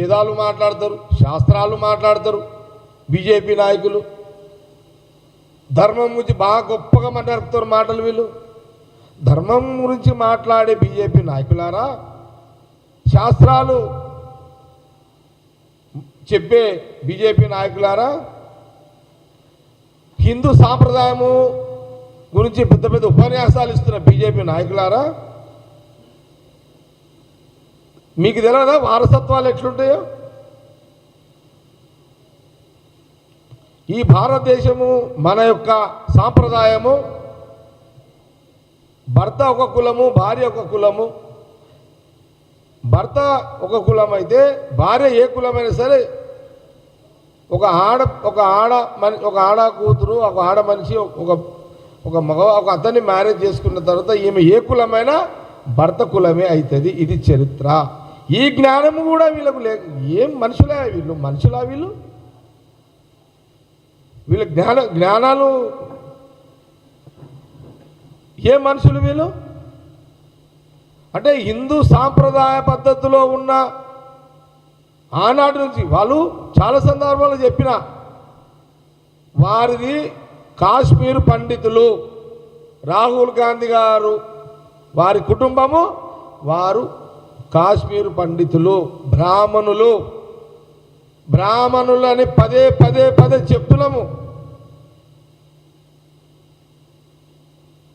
వేదాలు మాట్లాడతారు శాస్త్రాలు మాట్లాడతారు బీజేపీ నాయకులు. ధర్మం గురించి బాగా గొప్పగా మాట్లాడుతారు మాటలు వీళ్ళు. ధర్మం గురించి మాట్లాడే బీజేపీ నాయకులారా శాస్త్రాలు చెప్పే బీజేపీ నాయకులారా హిందూ సాంప్రదాయము గురించి పెద్ద పెద్ద ఉపన్యాసాలు ఇస్తున్న బీజేపీ నాయకులారా మీకు తెలియదా వారసత్వాలు ఎట్లుంటాయో? ఈ భారతదేశము మన యొక్క సాంప్రదాయము భర్త ఒక కులము భార్య ఒక కులము. భర్త ఒక కులం అయితే భార్య ఏ కులమైనా సరే ఒక ఆడ ఒక ఆడ మని ఒక ఆడ కూతురు ఒక ఆడ మనిషి ఒక ఒక మగ ఒక అతన్ని మ్యారేజ్ చేసుకున్న తర్వాత ఈమె ఏ కులమైనా భర్త కులమే అవుతుంది ఇది చరిత్ర. ఈ జ్ఞానము కూడా వీళ్ళకు లే ఏం మనుషులే వీళ్ళు? మనుషులా వీళ్ళు? వీళ్ళ జ్ఞాన జ్ఞానాలు ఏ మనుషులు వీళ్ళు? అంటే హిందూ సాంప్రదాయ పద్ధతిలో ఉన్న ఆనాటి నుంచి వాళ్ళు చాలా సందర్భాలు చెప్పిన వారిది కాశ్మీర్ పండితులు రాహుల్ గాంధీ గారు వారి కుటుంబము వారు కాశ్మీర్ పండితులు బ్రాహ్మణులు బ్రాహ్మణులు అని పదే పదే పదే చెప్తున్నాము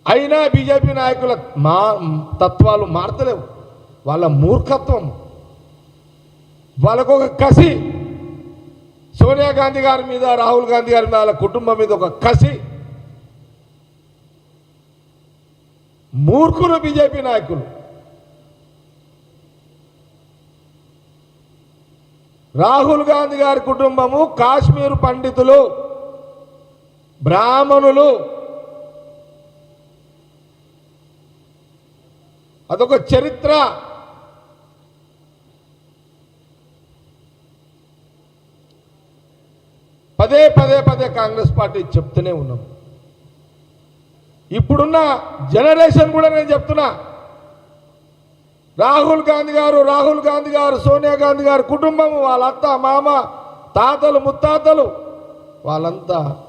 అయినా బీజేపీ నాయకుల మా తత్వాలు మారతలేవు. వాళ్ళ మూర్ఖత్వం. వాళ్ళకు ఒక కసి. సోనియా గాంధీ గారి మీద రాహుల్ గాంధీ గారి మీద వాళ్ళ కుటుంబం మీద ఒక కసి. మూర్ఖులు బీజేపీ నాయకులు. రాహుల్ గాంధీ గారి కుటుంబము కాశ్మీర్ పండితులు బ్రాహ్మణులు. అదొక చరిత్ర. పదే పదే పదే కాంగ్రెస్ పార్టీ చెప్తూనే ఉన్నాం. ఇప్పుడున్న జనరేషన్ కూడా నేను చెప్తున్నా రాహుల్ గాంధీ గారు రాహుల్ గాంధీ గారు సోనియా గాంధీ గారు కుటుంబం వాళ్ళ అత్త మామ తాతలు ముత్తాతలు వాళ్ళంతా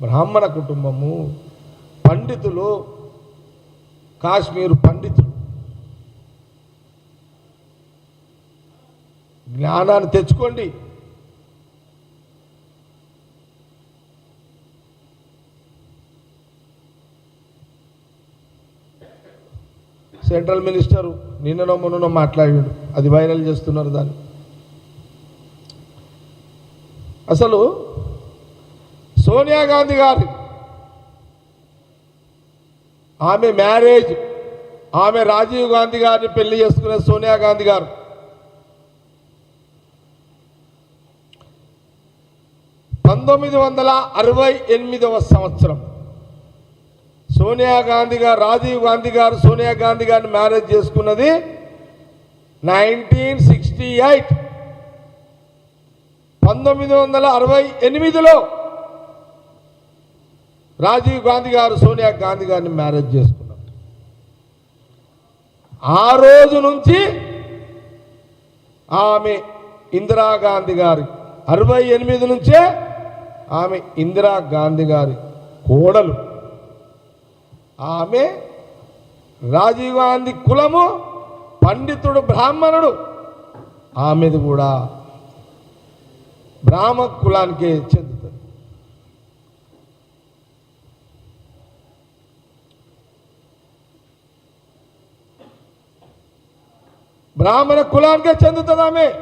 బ్రాహ్మణ కుటుంబము. పండితులు కాశ్మీర్ పండితులు. జ్ఞానాన్ని తెచ్చుకోండి. సెంట్రల్ మినిస్టర్ నిన్ననో మొన్ననో మాట్లాడాడు. అది వైరల్ చేస్తున్నారు దాన్ని. అసలు సోనియా గాంధీ గారి ఆమె మ్యారేజ్ ఆమె రాజీవ్ గాంధీ గారిని పెళ్ళి చేసుకునే సోనియా గాంధీ గారు. పంతొమ్మిది వందల అరవై ఎనిమిదవ సంవత్సరం. సోనియా గాంధీ గారు రాజీవ్ గాంధీ గారు సోనియా గాంధీ గారిని మ్యారేజ్ చేసుకున్నది నైన్టీన్ సిక్స్టీ ఎయిట్. పంతొమ్మిది వందల అరవై ఎనిమిదిలో రాజీవ్ గాంధీ గారు సోనియా గాంధీ గారిని మ్యారేజ్ చేసుకున్నారు. ఆ రోజు నుంచి ఆమె ఇందిరాగాంధీ గారి అరవై ఎనిమిది నుంచే ఆమె ఇందిరా గాంధీ గారి కోడలు. ఆమె రాజీవ్ గాంధీ కులము పండితుడు బ్రాహ్మణుడు. ఆమెది కూడా బ్రాహ్మ కులానికే చెందుతుంది. బ్రాహ్మణ కులానికే చెందుతుంది ఆమె.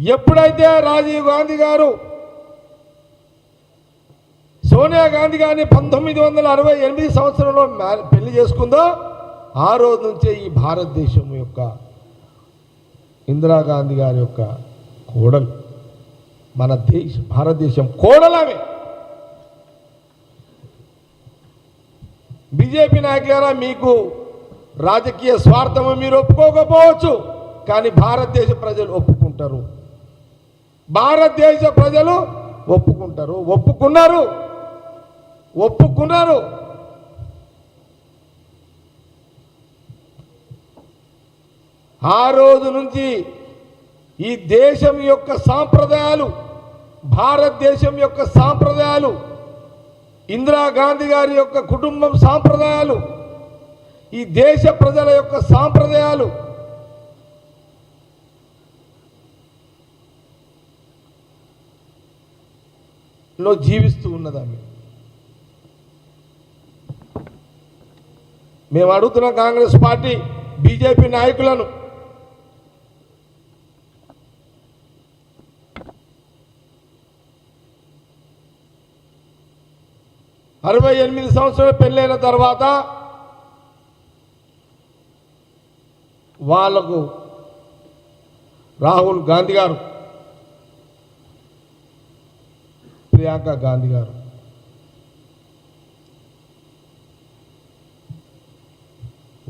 ఎప్పుడైతే రాజీవ్ గాంధీ గారు సోనియా గాంధీ గారిని పంతొమ్మిది వందల అరవై ఎనిమిది సంవత్సరంలో మ్యా- పెళ్ళి చేసుకుందో ఆ రోజు నుంచే ఈ భారతదేశం యొక్క ఇందిరాగాంధీ గారి యొక్క కోడలు. మన దేశ భారతదేశం కోడలమే. బీజేపీ నాయకులారా మీకు రాజకీయ స్వార్థము మీరు ఒప్పుకోకపోవచ్చు కానీ భారతదేశ ప్రజలు ఒప్పుకుంటారు. భారతదేశ ప్రజలు ఒప్పుకుంటారు ఒప్పుకున్నారు. ఒప్పుకున్నారు. ఆ రోజు నుంచి ఈ దేశం యొక్క సాంప్రదాయాలు భారతదేశం యొక్క సాంప్రదాయాలు ఇందిరాగాంధీ గారి యొక్క కుటుంబం సాంప్రదాయాలు ఈ దేశ ప్రజల యొక్క సాంప్రదాయాలు లో జీవిస్తూ ఉన్నదామె మేము అడుగుతున్న కాంగ్రెస్ పార్టీ బీజేపీ నాయకులను. అరవై ఎనిమిది సంవత్సరాలు పెళ్ళైన తర్వాత వాళ్ళకు రాహుల్ గాంధీ గారు ప్రియాంక గాంధీ గారు.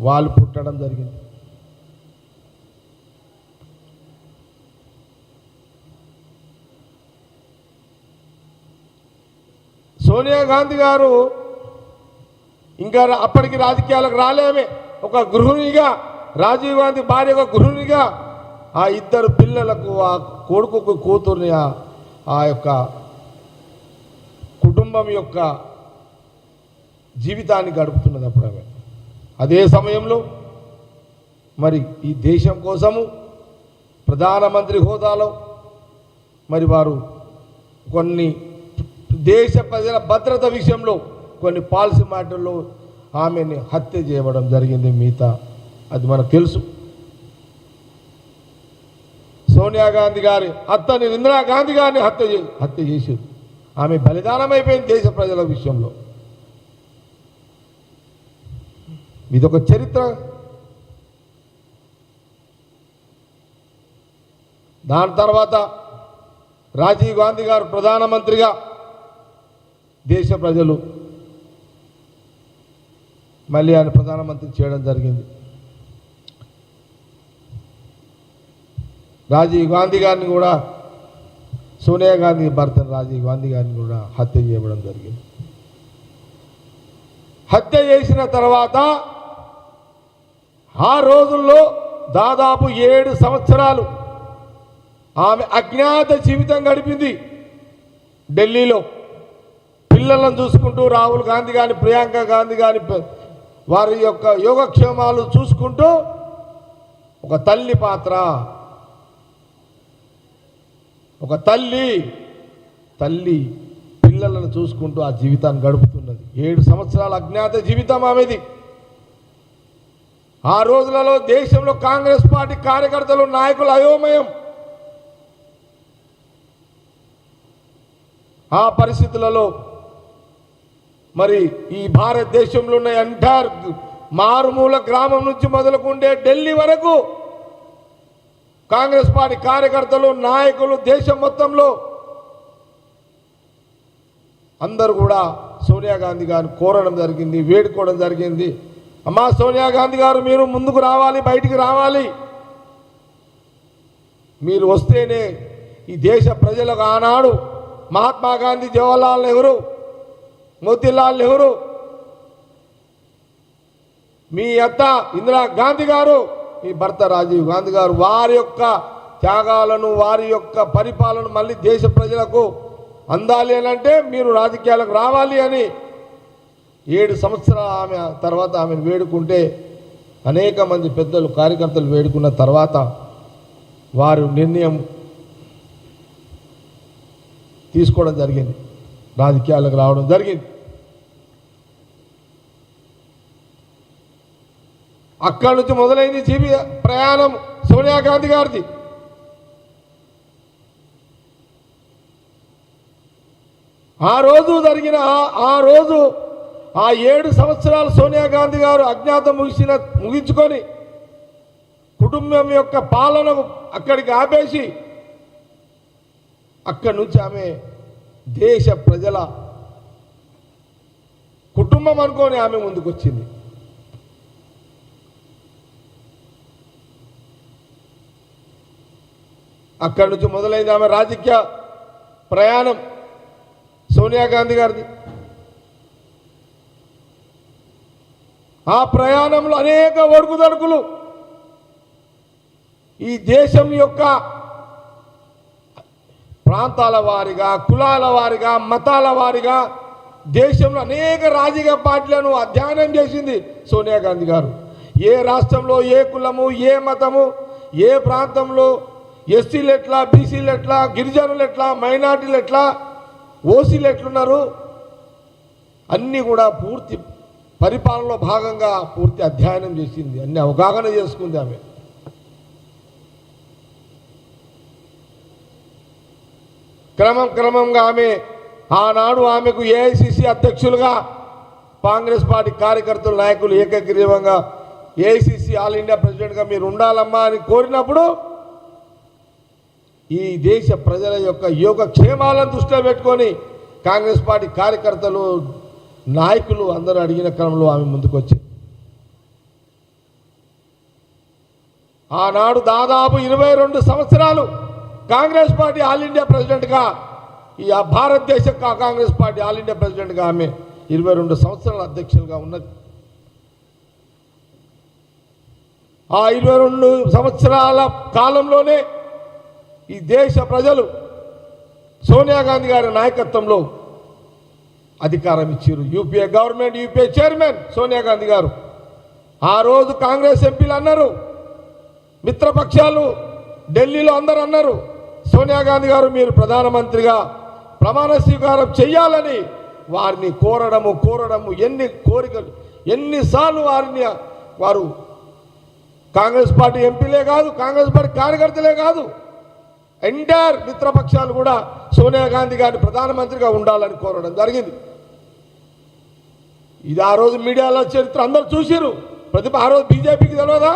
వాళ్ళు పుట్టడం జరిగింది. సోనియా గాంధీ గారు ఇంకా అప్పటికి రాజకీయాలకు రాలేమే. ఒక గృహిణిగా రాజీవ్ గాంధీ భార్య ఒక గృహిణిగా ఆ ఇద్దరు పిల్లలకు ఆ కొడుకుకు కూతుర్ని ఆ- ఆ యొక్క కుటుంబం యొక్క జీవితాన్ని గడుపుతున్నది అప్పుడు ఆమె అదే సమయంలో మరి ఈ దేశం కోసము ప్రధానమంత్రి హోదాలో మరి వారు కొన్ని దేశ ప్రజల భద్రత విషయంలో కొన్ని పాలసీ మాటల్లో ఆమెని హత్య చేయడం జరిగింది మిగతా. అది మనకు తెలుసు. సోనియా గాంధీ గారి అత్తని ఇందిరాగాంధీ గారిని హత్య చే హత్య చేశారు. ఆమె బలిదానం అయిపోయింది దేశ ప్రజల విషయంలో. ఇదొక చరిత్ర. దాని తర్వాత రాజీవ్ గాంధీ గారు ప్రధానమంత్రిగా దేశ ప్రజలు మళ్ళీ ఆయన ప్రధానమంత్రి చేయడం జరిగింది. రాజీవ్ గాంధీ గారిని కూడా సోనియా గాంధీ భర్త రాజీవ్ గాంధీ గారిని కూడా హత్య చేయడం జరిగింది. హత్య చేసిన తర్వాత ఆ రోజుల్లో దాదాపు ఏడు సంవత్సరాలు ఆమె అజ్ఞాత జీవితం గడిపింది ఢిల్లీలో. పిల్లలను చూసుకుంటూ రాహుల్ గాంధీ కానీ ప్రియాంక గాంధీ కానీ వారి యొక్క యోగక్షేమాలు చూసుకుంటూ ఒక తల్లి పాత్ర. ఒక తల్లి తల్లి పిల్లలను చూసుకుంటూ ఆ జీవితాన్ని గడుపుతున్నది. ఏడు సంవత్సరాల అజ్ఞాత జీవితం ఆమెది. ఆ రోజులలో దేశంలో కాంగ్రెస్ పార్టీ కార్యకర్తలు నాయకులు అయోమయం. ఆ పరిస్థితులలో మరి ఈ భారతదేశంలో ఉన్న ఎంటైర్ మారుమూల గ్రామం నుంచి మొదలుకుంటే ఢిల్లీ వరకు కాంగ్రెస్ పార్టీ కార్యకర్తలు నాయకులు దేశం మొత్తంలో అందరూ కూడా సోనియా గాంధీ గారిని కోరడం జరిగింది వేడుకోవడం జరిగింది. అమ్మా సోనియా గాంధీ గారు మీరు ముందుకు రావాలి బయటికి రావాలి. మీరు వస్తేనే ఈ దేశ ప్రజలకు ఆనాడు మహాత్మా గాంధీ జవహర్లాల్ నెహ్రూ మోతీలాల్ నెహ్రూ మీ అత్త ఇందిరా గాంధీ గారు మీ భర్త రాజీవ్ గాంధీ గారు వారి యొక్క త్యాగాలను వారి యొక్క పరిపాలన మళ్ళీ దేశ ప్రజలకు అందాలి అని అంటే మీరు రాజకీయాలకు రావాలి అని ఏడు సంవత్సరాల ఆమె తర్వాత ఆమెను వేడుకుంటే అనేక మంది పెద్దలు కార్యకర్తలు వేడుకున్న తర్వాత వారు నిర్ణయం తీసుకోవడం జరిగింది. రాజకీయాలకు రావడం జరిగింది. అక్కడి నుంచి మొదలైంది జీవి ప్రయాణం సోనియా గాంధీ గారిది. ఆ రోజు జరిగిన ఆ- ఆ రోజు ఆ ఏడు సంవత్సరాలు సోనియా గాంధీ గారు అజ్ఞాతం ముగిసిన ముగించుకొని కుటుంబం యొక్క పాలన అక్కడికి ఆపేసి అక్కడి నుంచి ఆమె దేశ ప్రజల కుటుంబం అనుకొని ఆమె ముందుకొచ్చింది. అక్కడి నుంచి మొదలైంది ఆమె రాజకీయ ప్రయాణం సోనియా గాంధీ గారిది. ఆ ప్రయాణంలో అనేక ఒడుకుదడుకులు ఈ దేశం యొక్క ప్రాంతాల వారిగా కులాల వారిగా మతాల వారిగా దేశంలో అనేక రాజకీయ పార్టీలను అధ్యయనం చేసింది సోనియా గాంధీ గారు. ఏ రాష్ట్రంలో ఏ కులము ఏ మతము ఏ ప్రాంతంలో ఎస్సీలు ఎట్లా బీసీలు ఎట్లా గిరిజనులు ఎట్లా మైనార్టీలు ఎట్లా ఓసీలు ఎట్లున్నారు అన్నీ కూడా పూర్తి పరిపాలనలో భాగంగా పూర్తి అధ్యయనం చేసింది. అన్ని అవగాహన చేసుకుంది ఆమె. క్రమం క్రమంగా ఆమె ఆనాడు ఆమెకు ఏఐసిసి అధ్యక్షులుగా కాంగ్రెస్ పార్టీ కార్యకర్తలు నాయకులు ఏకగ్రీవంగా ఏఐసిసి ఆల్ ఇండియా ప్రెసిడెంట్గా మీరు ఉండాలమ్మా అని కోరినప్పుడు ఈ దేశ ప్రజల యొక్క యోగ క్షేమాలను దృష్టిలో పెట్టుకొని కాంగ్రెస్ పార్టీ కార్యకర్తలు నాయకులు అందరూ అడిగిన క్రమంలో ఆమె ముందుకొచ్చి ఆనాడు దాదాపు ఇరవై రెండు సంవత్సరాలు కాంగ్రెస్ పార్టీ ఆల్ ఇండియా ప్రెసిడెంట్గా ఈ భారతదేశ కా- కాంగ్రెస్ పార్టీ ఆల్ ఇండియా ప్రెసిడెంట్గా ఆమె ఇరవై రెండు సంవత్సరాల అధ్యక్షులుగా ఉన్నది. ఆ ఇరవై రెండు సంవత్సరాల కాలంలోనే ఈ దేశ ప్రజలు సోనియా గాంధీ గారి నాయకత్వంలో అధికారం ఇచ్చారు UPA government UPA chairman Sonia Gandhi garu. ఆ రోజు కాంగ్రెస్ ఎంపీలు అన్నారు. మిత్రపక్షాలు ఢిల్లీలో అందరు అన్నారు. సోనియా గాంధీ గారు మీరు ప్రధానమంత్రిగా ప్రమాణ స్వీకారం చెయ్యాలని వారిని కోరడము కోరడము ఎన్ని కోరికలు ఎన్నిసార్లు వారిని వారు కాంగ్రెస్ పార్టీ ఎంపీలే కాదు కాంగ్రెస్ పార్టీ కార్యకర్తలే కాదు ఎంటైర్ మిత్రపక్షాలు కూడా సోనియా గాంధీ గారిని ప్రధానమంత్రిగా ఉండాలని కోరడం జరిగింది. ఇది ఆ రోజు మీడియాలో చరిత్ర. అందరు చూసిరు ప్రతిభ ఆ రోజు బీజేపీకి తెలియదా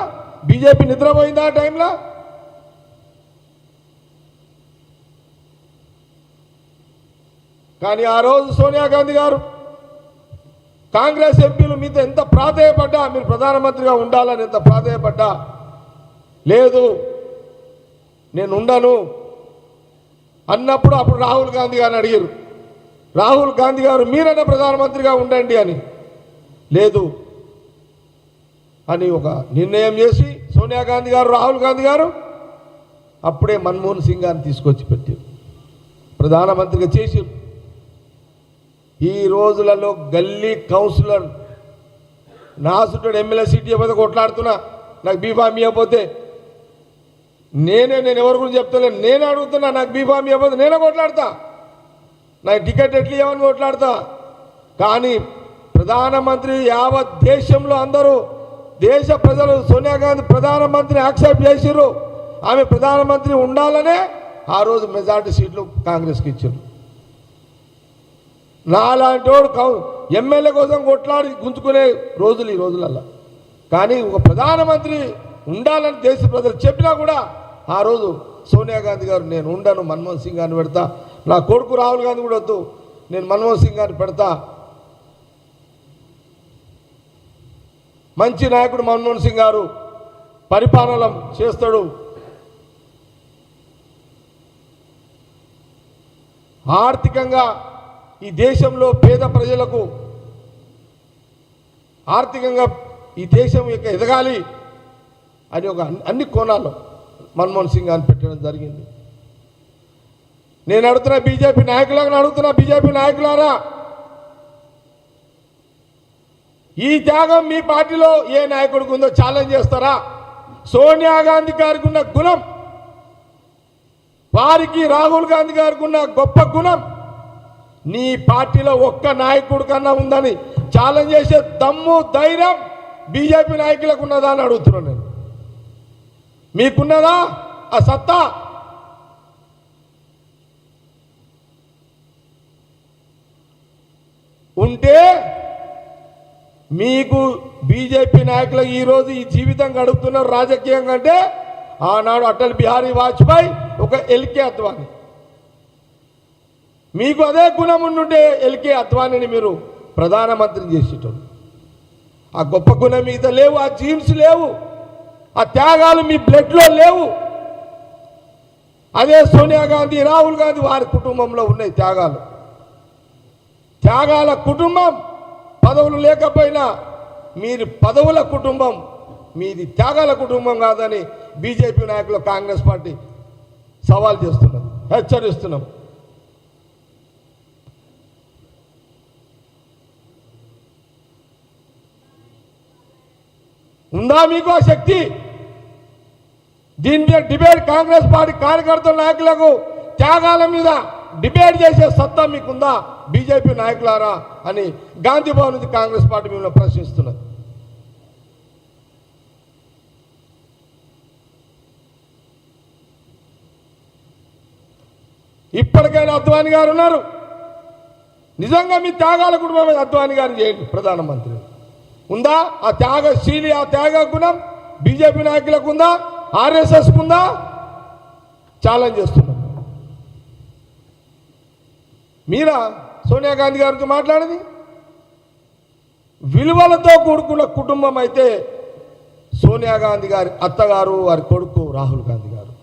బీజేపీ నిద్రపోయిందా ఆ టైంలో? కానీ ఆ రోజు సోనియా గాంధీ గారు కాంగ్రెస్ ఎంపీలు మీతో ఎంత ప్రాధాయపడ్డా? మీరు ప్రధానమంత్రిగా ఉండాలని ఎంత ప్రాధాయపడ్డా? లేదు నేను ఉండను అన్నప్పుడు అప్పుడు రాహుల్ గాంధీ గారిని అడిగారు రాహుల్ గాంధీ గారు మీరైనా ప్రధానమంత్రిగా ఉండండి అని. లేదు అని ఒక నిర్ణయం చేసి సోనియా గాంధీ గారు రాహుల్ గాంధీ గారు అప్పుడే మన్మోహన్ సింగ్ గారిని తీసుకొచ్చి పెట్టారు. ప్రధానమంత్రిగా చేసి ఈ రోజులలో గల్లీ కౌన్సిలర్ నా చుట్టూ ఎమ్మెల్యే సీట్ ఇవ్వకపోతే కొట్లాడుతున్నా నాకు బీఫామ్ ఇవ్వకపోతే. నేనే నేను ఎవరి గురించి చెప్తలేను నేనే అడుగుతున్నా నాకు బీఫామ్ ఇవ్వకపోతే నేనే కొట్లాడతా. నాకు టికెట్ ఎట్లా ఇవ్వని కొట్లాడతా. కానీ ప్రధానమంత్రి యావత్ దేశంలో అందరూ దేశ ప్రజలు సోనియా గాంధీ ప్రధానమంత్రిని యాక్సెప్ట్ చేసిర్రు. ఆమె ప్రధానమంత్రి ఉండాలనే ఆ రోజు మెజార్టీ సీట్లు కాంగ్రెస్కి ఇచ్చారు నాలాంటి వాడు కౌ ఎమ్మెల్యే కోసం కొట్లాడి గుంజుకునే రోజులు ఈ రోజులల్లా. కానీ ఒక ప్రధానమంత్రి ఉండాలని దేశ ప్రజలు చెప్పినా కూడా ఆ రోజు సోనియా గాంధీ గారు నేను ఉండను మన్మోహన్ సింగ్ గారిని పెడతా. నా కొడుకు రాహుల్ గాంధీ కూడా వద్దు. నేను మన్మోహన్ సింగ్ గారిని పెడతా. మంచి నాయకుడు మన్మోహన్ సింగ్ గారు పరిపాలన చేస్తాడు. ఆర్థికంగా ఈ దేశంలో పేద ప్రజలకు ఆర్థికంగా ఈ దేశం యొక్క ఎదగాలి అని ఒక అన్ని- కోణాల్లో మన్మోహన్ సింగ్ గారిని పెట్టడం జరిగింది. నేను అడుగుతున్న బీజేపీ నాయకులను అడుగుతున్నా బీజేపీ నాయకులారా ఈ త్యాగం మీ పార్టీలో ఏ నాయకుడికి ఉందో ఛాలెంజ్ చేస్తారా? సోనియా గాంధీ గారికి ఉన్న గుణం వారికి రాహుల్ గాంధీ గారికి ఉన్న గొప్ప గుణం నీ పార్టీలో ఒక్క నాయకుడు కన్నా ఉందని ఛాలెంజ్ చేసే దమ్ము ధైర్యం బీజేపీ నాయకులకు ఉన్నదా అని అడుగుతున్నాను నేను. మీకున్నదా? ఆ సత్తా? ఉంటే మీకు బీజేపీ నాయకులు ఈరోజు ఈ జీవితం గడుపుతున్నారు రాజకీయం కంటే ఆనాడు అటల్ బిహారీ వాజ్పేయి ఒక ఎల్కే అద్వానీ. మీకు అదే గుణం ఉండుంటే ఎల్కే అద్వానీని మీరు ప్రధానమంత్రిని చేసేటోళ్ళు. ఆ గొప్ప గుణం మీద లేవు ఆ జీన్స్ లేవు ఆ త్యాగాలు మీ బ్లడ్లో లేవు. అదే సోనియా గాంధీ రాహుల్ గాంధీ వారి కుటుంబంలో ఉన్నాయి త్యాగాలు. త్యాగాల కుటుంబం పదవులు లేకపోయినా మీరు పదవుల కుటుంబం మీది త్యాగాల కుటుంబం కాదని బీజేపీ నాయకులు కాంగ్రెస్ పార్టీ సవాల్ చేస్తున్నది హెచ్చరిస్తున్నాం. ఉందా మీకు ఆ శక్తి? దీని మీద డిబేట్ కాంగ్రెస్ పార్టీ కార్యకర్తల నాయకులకు త్యాగాల మీద డిబేట్ చేసే సత్తా మీకుందా? బీజేపీ నాయకులారా అని గాంధీ భవన్ నుంచి కాంగ్రెస్ పార్టీ మిమ్మల్ని ప్రశ్నిస్తున్నది. ఇప్పటికైనా అద్వాని గారు ఉన్నారు. నిజంగా మీ త్యాగాల కుటుంబం అద్వాని గారు చేయండి ప్రధానమంత్రి. ఉందా? ఆ త్యాగశీలి ఆ త్యాగ గుణం బీజేపీ నాయకులకు ఉందా? ఆర్ఎస్ఎస్కు ఉందా? ఛాలెంజ్ చేస్తుంది మీరా సోనియా గాంధీ గారితో మాట్లాడింది? విలువలతో కూడుకున్న కుటుంబం అయితే సోనియా గాంధీ గారి అత్తగారు వారి కొడుకు రాహుల్ గాంధీ గారు.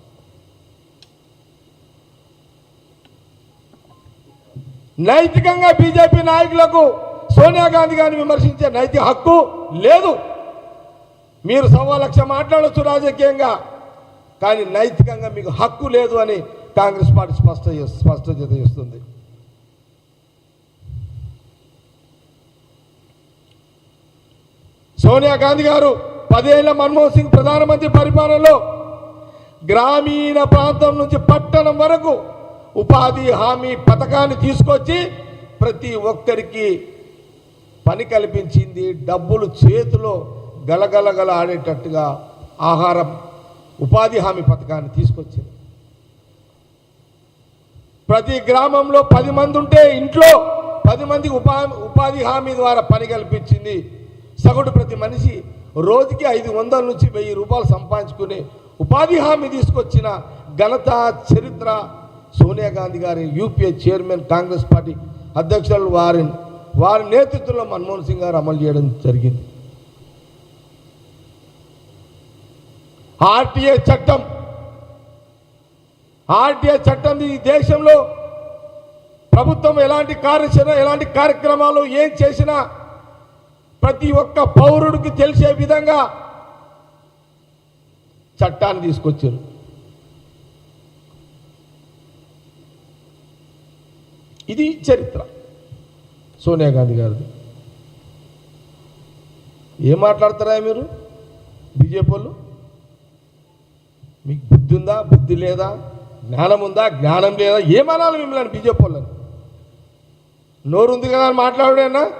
నైతికంగా బీజేపీ నాయకులకు సోనియా గాంధీ గారిని విమర్శించే నైతిక హక్కు లేదు. మీరు సవా లక్ష మాట్లాడచ్చు రాజకీయంగా కానీ నైతికంగా మీకు హక్కు లేదు అని కాంగ్రెస్ పార్టీ స్పష్ట చేస్- స్పష్టత చేస్తుంది. సోనియా గాంధీ గారు పదేళ్ళ మన్మోహన్ సింగ్ ప్రధానమంత్రి పరిపాలనలో గ్రామీణ ప్రాంతం నుంచి పట్టణం వరకు ఉపాధి హామీ పథకాన్ని తీసుకొచ్చి ప్రతి ఒక్కరికి పని కల్పించింది. డబ్బులు చేతిలో గలగలగల ఆడేటట్టుగా ఆహారం ఉపాధి హామీ పథకాన్ని తీసుకొచ్చింది ప్రతి గ్రామంలో పది మంది ఉంటే ఇంట్లో పది మందికి ఉపా ఉపాధి హామీ ద్వారా పని కల్పించింది సగటు ప్రతి మనిషి రోజుకి ఐదు వందల నుంచి వెయ్యి రూపాయలు సంపాదించుకునే ఉపాధి హామీ తీసుకొచ్చిన ఘనత చరిత్ర సోనియా గాంధీ గారి యూపీఏ చైర్మన్ కాంగ్రెస్ పార్టీ అధ్యక్షులు వారి వారి నేతృత్వంలో మన్మోహన్ సింగ్ గారు అమలు చేయడం జరిగింది. ఆర్టీఏ చట్టం ఆర్టీఏ చట్టం ఈ దేశంలో ప్రభుత్వం ఎలాంటి కార్యాచరణ ఎలాంటి కార్యక్రమాలు ఏం చేసినా ప్రతి ఒక్క పౌరుడికి తెలిసే విధంగా చట్టాన్ని తీసుకొచ్చారు. ఇది చరిత్ర. సోనియా గాంధీ గారిది. ఏం మాట్లాడతారా మీరు? బీజేపీ వాళ్ళు? మీకు బుద్ధి ఉందా? బుద్ధి లేదా? జ్ఞానం ఉందా? జ్ఞానం లేదా? ఏమనాలి మిమ్మల్ని బీజేపీ వాళ్ళని? నోరు ఉంది కదా అని మాట్లాడేనా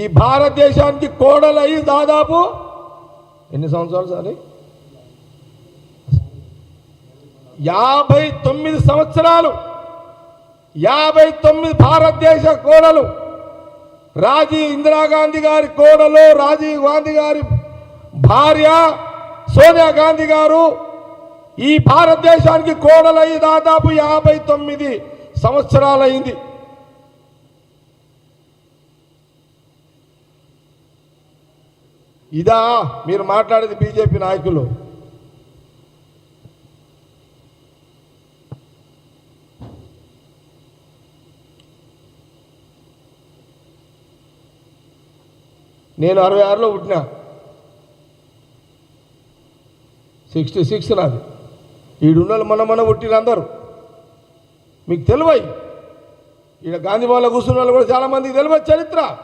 ఈ భారతదేశానికి కోడలయ్యి దాదాపు ఎన్ని సంవత్సరాలు సార్? యాభై తొమ్మిది సంవత్సరాలు. యాభై తొమ్మిది భారతదేశ కోడలు. రాజీవ్ ఇందిరాగాంధీ గారి కోడలు రాజీవ్ గాంధీ గారి భార్య సోనియా గాంధీ గారు ఈ భారతదేశానికి కోడలయ్యి దాదాపు యాభై తొమ్మిది సంవత్సరాలైంది ఇదా మీరు మాట్లాడేది బీజేపీ నాయకులు. నేను అరవై ఆరులో పుట్టినా. సిక్స్టీ సిక్స్ నాది. ఈడున్నలు మన మన పుట్టిన అందరూ. మీకు తెలివై ఈడ గాంధీ భవన్లో కూర్చున్న వాళ్ళు కూడా చాలామందికి తెలియదు చరిత్ర.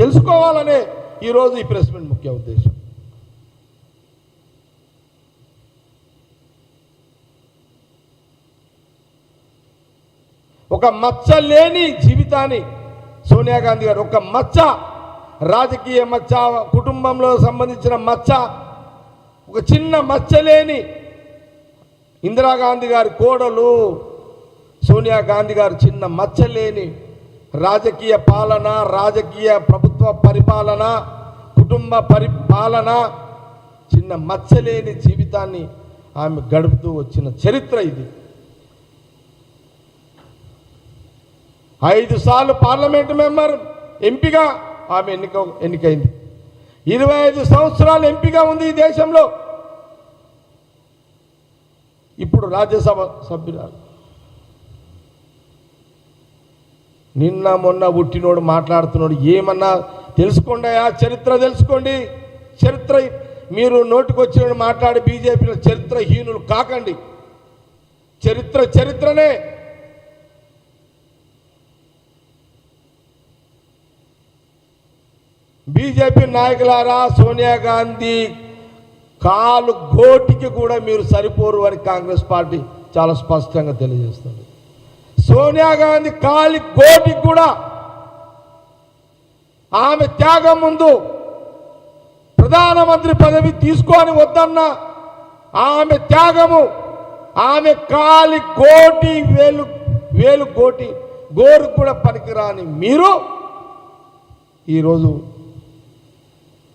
తెలుసుకోవాలనే ఈరోజు ఈ ప్రెస్ మీట్ ముఖ్య ఉద్దేశం. ఒక మచ్చ లేని జీవితాన్ని సోనియా గాంధీ గారు ఒక మచ్చ రాజకీయ మచ్చ కుటుంబంలో సంబంధించిన మచ్చ ఒక చిన్న మచ్చ లేని ఇందిరాగాంధీ గారి కోడలు సోనియా గాంధీ గారు చిన్న మచ్చ లేని రాజకీయ పాలన రాజకీయ ప్రభుత్వ పరిపాలన కుటుంబ పరిపాలన చిన్న మచ్చలేని జీవితాన్ని ఆమె గడుపుతూ వచ్చిన చరిత్ర ఇది. ఐదు సార్లు పార్లమెంటు మెంబర్ ఎంపీగా ఆమె ఎన్నిక ఎన్నికైంది. ఇరవై ఐదు సంవత్సరాలు ఎంపీగా ఉంది ఈ దేశంలో. ఇప్పుడు రాజ్యసభ సభ్యురాలు. నిన్న మొన్న పుట్టినోడు మాట్లాడుతున్నాడు ఏమన్నా తెలుసుకోండియా? చరిత్ర తెలుసుకోండి. చరిత్ర మీరు నోటికొచ్చిన మాట్లాడి బీజేపీ చరిత్రహీనులు కాకండి. చరిత్ర చరిత్రనే. బీజేపీ నాయకులారా సోనియా గాంధీ కాలు గోటికి కూడా మీరు సరిపోరు అని కాంగ్రెస్ పార్టీ చాలా స్పష్టంగా తెలియజేస్తుంది. సోనియా గాంధీ కాలి గోటికి కూడా ఆమె త్యాగం ముందు ప్రధానమంత్రి పదవి తీసుకొని వద్దన్న ఆమె త్యాగము ఆమె కాలి కోటి వేలు వేలు కోటి గోరు కూడా పనికిరాని మీరు ఈరోజు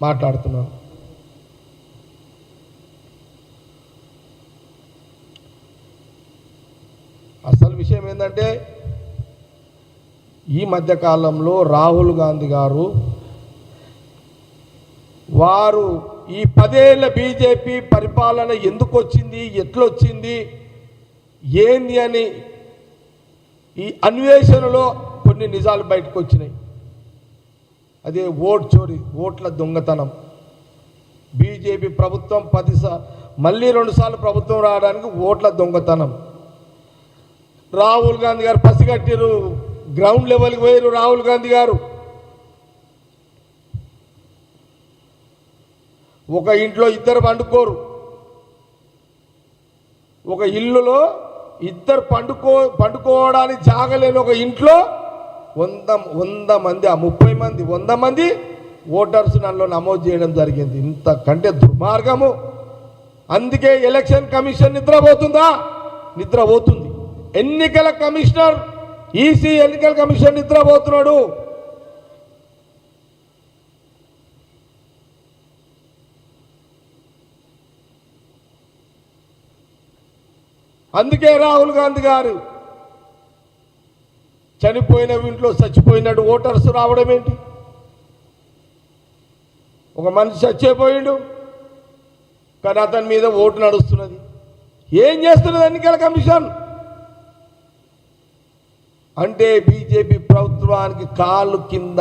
మాట్లాడుతున్నారు. అసలు విషయం ఏంటంటే ఈ మధ్యకాలంలో రాహుల్ గాంధీ గారు వారు ఈ పదేళ్ళ బీజేపీ పరిపాలన ఎందుకు వచ్చింది ఎట్లొచ్చింది ఏంది అని ఈ అన్వేషణలో కొన్ని నిజాలు బయటకు వచ్చినాయి అదే ఓట్ చోరీ ఓట్ల దొంగతనం. బీజేపీ ప్రభుత్వం పది మళ్ళీ రెండుసార్లు ప్రభుత్వం రావడానికి ఓట్ల దొంగతనం. రాహుల్ గాంధీ గారు పసిగట్టిరు గ్రౌండ్ లెవెల్కి పోయారు రాహుల్ గాంధీ గారు. ఒక ఇంట్లో ఇద్దరు పండుకోరు. ఒక ఇల్లులో ఇద్దరు పండుకో పండుకోవడానికి జాగలేని ఒక ఇంట్లో వంద వంద మంది ఆ ముప్పై మంది వంద మంది ఓటర్స్ నన్ను నమోదు చేయడం జరిగింది. ఇంతకంటే దుర్మార్గము. అందుకే ఎలక్షన్ కమిషన్ నిద్రపోతుందా? నిద్రపోతుంది. ఎన్నికల కమిషనర్ ఈసీ ఎన్నికల కమిషన్ నిద్రపోతున్నాడు. అందుకే రాహుల్ గాంధీ గారు చనిపోయిన ఇంట్లో చచ్చిపోయినట్టు ఓటర్స్ రావడం ఏంటి? ఒక మనిషి చచ్చిపోయిండు కానీ అతని మీద ఓటు నడుస్తున్నది. ఏం చేస్తున్నది ఎన్నికల కమిషన్? అంటే బీజేపీ ప్రభుత్వానికి కాళ్ళు కింద.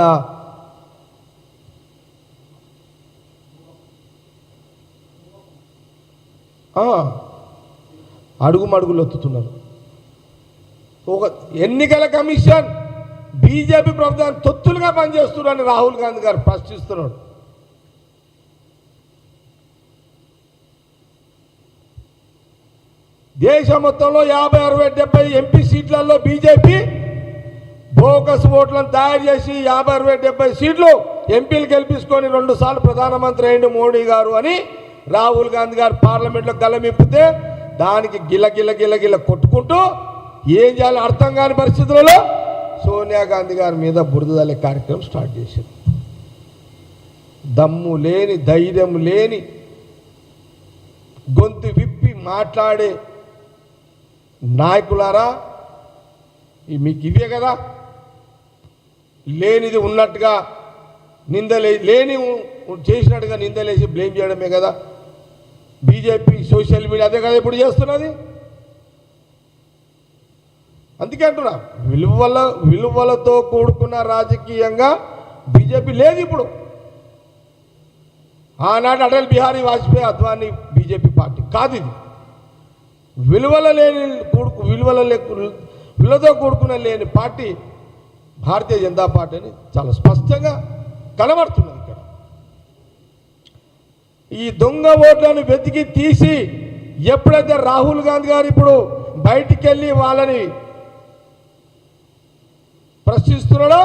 అడుగుమడుగులు అడుగు మడుగులు ఒత్తుతున్నారు ఒక ఎన్నికల కమిషన్ బీజేపీ ప్రభుత్వాన్ని తొత్తులుగా పనిచేస్తున్నారని రాహుల్ గాంధీ గారు ప్రశ్నిస్తున్నాడు. దేశం మొత్తంలో యాభై అరవై డెబ్బై ఎంపీ సీట్లలో బీజేపీ బోకస్ ఓట్లను తయారు చేసి యాభై అరవై డెబ్బై సీట్లు ఎంపీలు గెలిపించుకొని రెండు సార్లు ప్రధానమంత్రి అయిండు మోడీ గారు అని రాహుల్ గాంధీ గారు పార్లమెంట్లో గలమిప్పితే దానికి గిల గిల గిల గిల కొట్టుకుంటూ ఏం చేయాలో అర్థం కాని పరిస్థితులలో సోనియా గాంధీ గారి మీద బురదలే కార్యక్రమం స్టార్ట్ చేసింది. దమ్ము లేని ధైర్యం లేని గొంతు విప్పి మాట్లాడే నాయకులారా మీకు ఇవే కదా? లేనిది ఉన్నట్టుగా నిందలే లేని చేసినట్టుగా నిందలేసి బ్లేమ్ చేయడమే కదా. బీజేపీ సోషల్ మీడియా అదే కదా ఇప్పుడు చేస్తున్నది. అందుకే అంటున్నా విలువల విలువలతో కూడుకున్న రాజకీయంగా బీజేపీ లేదు ఇప్పుడు. ఆనాడు అటల్ బిహారీ వాజ్పేయి అద్వానీ బీజేపీ పార్టీ కాదు ఇది. విలువల లేని కూడుకు విలువల లేకు విలువతో కూడుకున్న లేని పార్టీ భారతీయ జనతా పార్టీ అని చాలా స్పష్టంగా కనబడుతున్నది ఇక్కడ. ఈ దొంగ ఓట్లను వెతికి తీసి ఎప్పుడైతే రాహుల్ గాంధీ గారు ఇప్పుడు బయటికి వెళ్ళి వాళ్ళని ప్రశ్నిస్తున్నాడో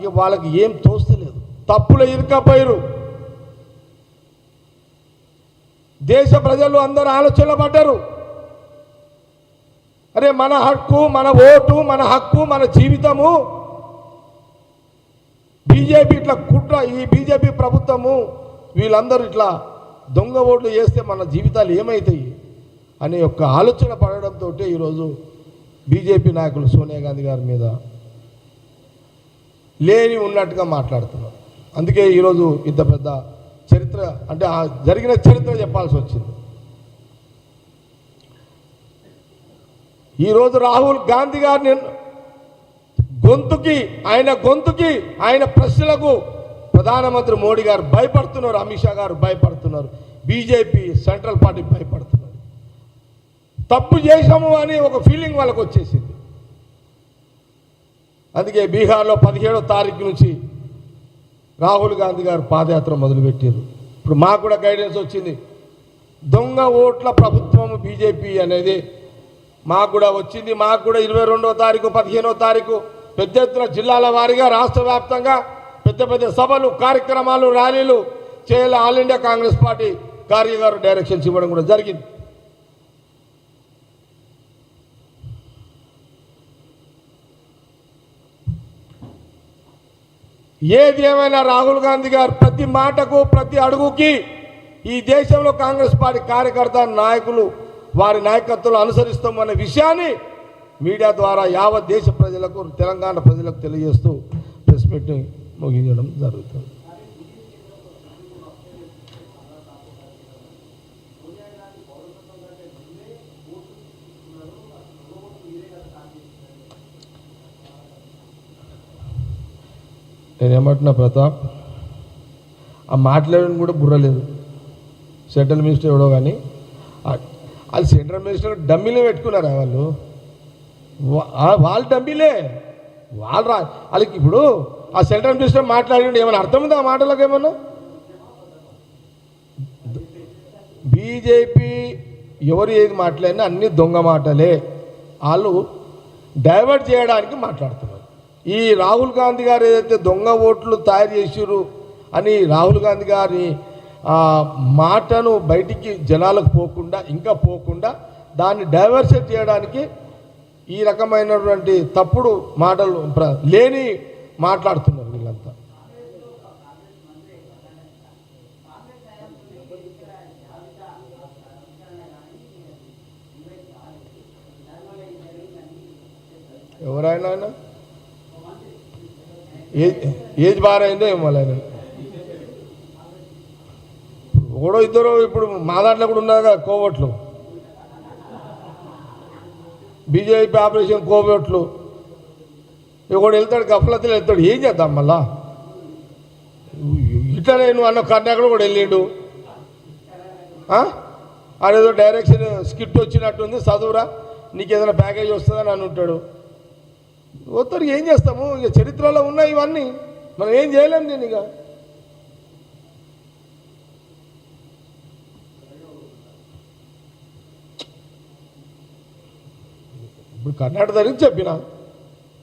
ఇక వాళ్ళకి ఏం తోస్తలేదు. తప్పులు ఇరుకపోయారు దేశ ప్రజలు అందరూ ఆలోచనలో పడ్డారు. అరే మన హక్కు మన ఓటు మన హక్కు మన జీవితము బీజేపీ ఇట్లా కుట్ర ఈ బీజేపీ ప్రభుత్వము వీళ్ళందరూ ఇట్లా దొంగ ఓట్లు చేస్తే మన జీవితాలు ఏమవుతాయి అనే యొక్క ఆలోచన పడడంతో ఈరోజు బీజేపీ నాయకులు సోనియా గాంధీ గారి మీద లేని ఉన్నట్టుగా మాట్లాడుతున్నారు. అందుకే ఈరోజు ఇంత పెద్ద చరిత్ర అంటే ఆ జరిగిన చరిత్ర చెప్పాల్సి వచ్చింది. ఈరోజు రాహుల్ గాంధీ గారిని గొంతుకి ఆయన గొంతుకి ఆయన ప్రశ్నలకు ప్రధానమంత్రి మోడీ గారు భయపడుతున్నారు అమిత్ షా గారు భయపడుతున్నారు బీజేపీ సెంట్రల్ పార్టీ భయపడుతున్నారు. తప్పు చేశాము అని ఒక ఫీలింగ్ వాళ్ళకు వచ్చేసింది. అందుకే బీహార్లో పదిహేడో తారీఖు నుంచి రాహుల్ గాంధీ గారు పాదయాత్ర మొదలుపెట్టారు ఇప్పుడు మాకు కూడా గైడెన్స్ వచ్చింది. దొంగ ఓట్ల ప్రభుత్వం బీజేపీ అనేది మాకు కూడా వచ్చింది. మాకు కూడా ఇరవై రెండవ తారీఖు పదిహేనో తారీఖు పెద్ద ఎత్తున జిల్లాల వారీగా రాష్ట్ర వ్యాప్తంగా పెద్ద పెద్ద సభలు కార్యక్రమాలు ర్యాలీలు చేయాలి ఆల్ ఇండియా కాంగ్రెస్ పార్టీ కార్యగారు డైరెక్షన్స్ ఇవ్వడం కూడా జరిగింది. ఏది ఏమైనా రాహుల్ గాంధీ గారు ప్రతి మాటకు ప్రతి అడుగుకి ఈ దేశంలో కాంగ్రెస్ పార్టీ కార్యకర్త నాయకులు వారి నాయకత్వంలో అనుసరిస్తామనే విషయాన్ని మీడియా ద్వారా యావత్ దేశ ప్రజలకు తెలంగాణ ప్రజలకు తెలియజేస్తూ ప్రెస్ మీట్ని ముగించడం జరుగుతుంది. నేనేమంటున్నా ప్రతాప్ ఆ మాట్లాడడం కూడా బుర్రలేదు సెంట్రల్ మినిస్టర్ ఎవడో కానీ అది వాళ్ళు సెంట్రల్ మినిస్టర్ డమ్మీలో పెట్టుకున్నారా వాళ్ళు? వాళ్ళు డబ్బీలే. వాళ్ళు రా వాళ్ళకి ఇప్పుడు ఆ సెంట్రల్ మినిస్టర్ మాట్లాడి ఏమైనా అర్థం ఉందా ఆ మాటలకు ఏమన్నా? బీజేపీ ఎవరు ఏది మాట్లాడినా అన్ని దొంగ మాటలే. వాళ్ళు డైవర్ట్ చేయడానికి మాట్లాడుతున్నారు. ఈ రాహుల్ గాంధీ గారు ఏదైతే దొంగ ఓట్లు తయారు చేసిర్రు అని రాహుల్ గాంధీ గారి ఆ, మాటను బయటికి జనాలకు పోకుండా ఇంకా పోకుండా దాన్ని డైవర్షన్ చేయడానికి ఈ రకమైనటువంటి తప్పుడు మాటలు ప్ర- లేని మాట్లాడుతున్నారు వీళ్ళంతా. ఎవరైనా ఆయన? ఏజ్ ఏజ్ బారైందో అయిందో ఏమో ఒకడో ఇద్దరు ఇప్పుడు మా దాంట్లో కూడా ఉన్నారు కదా కోవట్లు. BJP operation కోవట్లు. ఒకడు వెళ్తాడు గఫలతలు వెళ్తాడు. ఏం చేద్దాం మళ్ళా? ఇట్లా నేను అన్న కర్ణాకడ కూడా వెళ్ళిండు. అదేదో డైరెక్షన్ స్కిట్ వచ్చినట్టుంది చదువురా. నీకు ఏదైనా ప్యాకేజ్ వస్తుందని అని ఉంటాడు. ఉత్తరు ఏం చేస్తాము? ఇక చరిత్రలో ఉన్నాయి ఇవన్నీ. మనం ఏం చేయలేము దీన్ని ఇక. ఇప్పుడు కర్ణాటక దగ్గర చెప్పిన.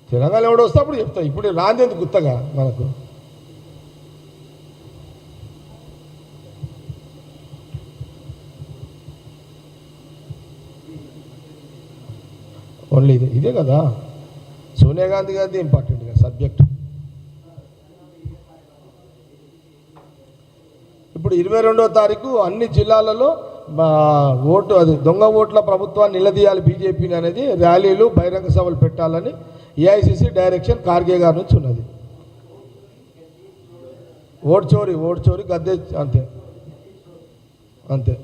తెలంగాణ ఎవడో వస్తే అప్పుడు చెప్తా. ఇప్పుడు రాందేందుకు గుత్తగా మనకు? ఓన్లీ ఇదే ఇదే కదా? సోనియా గాంధీ గారిది ఇంపార్టెంట్ కదా సబ్జెక్ట్ ఇప్పుడు ఇరవై రెండో తారీఖు అన్ని జిల్లాలలో ఓటు అది దొంగ ఓట్ల ప్రభుత్వాన్ని నిలదీయాలి బీజేపీని అనేది ర్యాలీలు బహిరంగ సభలు పెట్టాలని ఏఐసిసి డైరెక్షన్ కార్గే గారి నుంచి ఉన్నది. ఓటు చోరీ ఓటు చోరీ గద్దె అంతే. అంతే.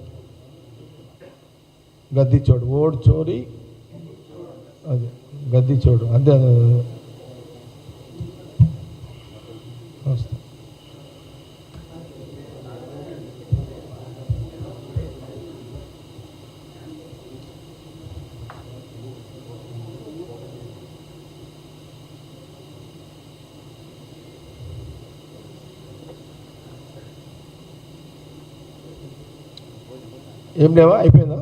గద్ది చోడు ఓటు చోరీ అదే గద్ది చోడు అంతే. ఏం లేవా? అయిపోయిందా?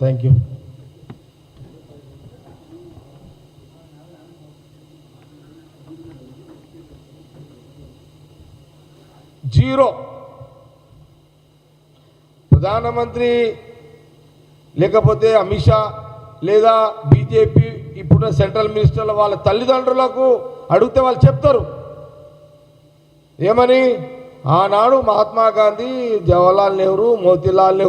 Thank you zero. ప్రధానమంత్రి లేకపోతే అమిత్ షా లేదా బీజేపీ ఇప్పుడున్న సెంట్రల్ మినిస్టర్ల వాళ్ళ తల్లిదండ్రులకు అడిగితే వాళ్ళు చెప్తారు. ఏమని? ఆనాడు మహాత్మా గాంధీ జవహర్లాల్ నెహ్రూ మోతీలాల్ నెహ్రూ